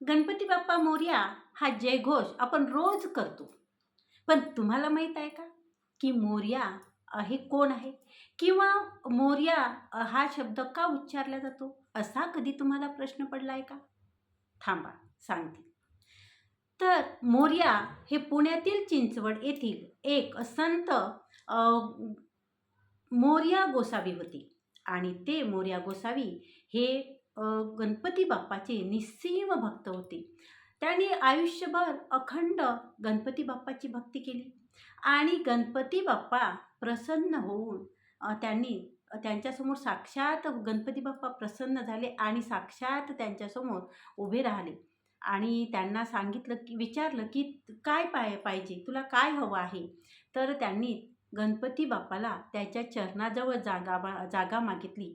गणपती बाप्पा मोर्या हा जयघोष आपण रोज करतो. पण तुम्हाला माहीत आहे का की मोर्या हे कोण आहे? किंवा मोर्या हा शब्द का उच्चारला जातो? असा कधी तुम्हाला प्रश्न पडला आहे का? थांबा सांगते. तर मोर्या हे पुण्यातील चिंचवड येथील एक संत मोर्या गोसावी होते. आणि ते मोर्या गोसावी हे गणपती बाप्पाचे निस्सीम भक्त होते. त्यांनी आयुष्यभर अखंड गणपती बाप्पाची भक्ती केली. आणि गणपती बाप्पा प्रसन्न होऊन त्यांनी त्यांच्यासमोर साक्षात गणपती बाप्पा प्रसन्न झाले आणि साक्षात त्यांच्यासमोर उभे राहिले. आणि त्यांना सांगितलं की विचारलं की काय पाय पाहिजे? तुला काय हवं आहे? तर त्यांनी गणपती बाप्पाला त्याच्या चरणाजवळ जागा जागा मागितली.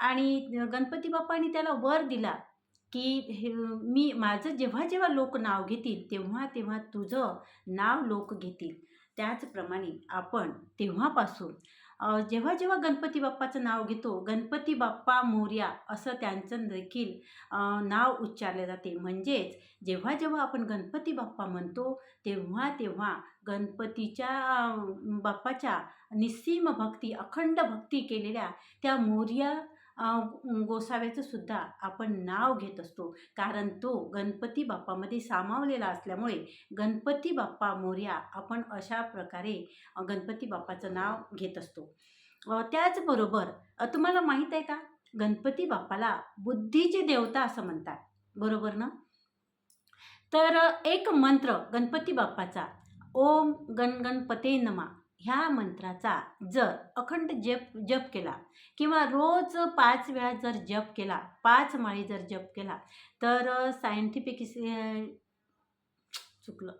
आणि गणपती बाप्पाने त्याला वर दिला की हे मी माझं जेव्हा जेव्हा लोक नाव घेतील तेव्हा तेव्हा तुझं नाव लोक घेतील. त्याचप्रमाणे आपण तेव्हापासून जेव्हा जेव्हा गणपती बाप्पाचं नाव घेतो गणपती बाप्पा मोर्या असं त्यांचं देखील नाव उच्चारले जाते. म्हणजेच जेव्हा जेव्हा आपण गणपती बाप्पा म्हणतो तेव्हा तेव्हा गणपतीच्या बाप्पाच्या निस्सीम भक्ती अखंड भक्ती केलेल्या त्या मोर्या गोसाव्याचं सुद्धा आपण नाव घेत असतो. कारण तो गणपती बाप्पामध्ये सामावलेला असल्यामुळे गणपती बाप्पा मोर्या आपण अशा प्रकारे गणपती बाप्पाचं नाव घेत असतो. त्याचबरोबर तुम्हाला माहीत आहे का? गणपती बाप्पाला बुद्धीचे देवता असं म्हणतात. बरोबर ना? तर एक मंत्र गणपती बाप्पाचा ओम गण गणपते नमा. ह्या मंत्राचा जर अखंड जप जप केला किंवा रोज पाच वेळा जर जप केला पाच माळी जर जप केला तर सायंटिफिक चुकलं.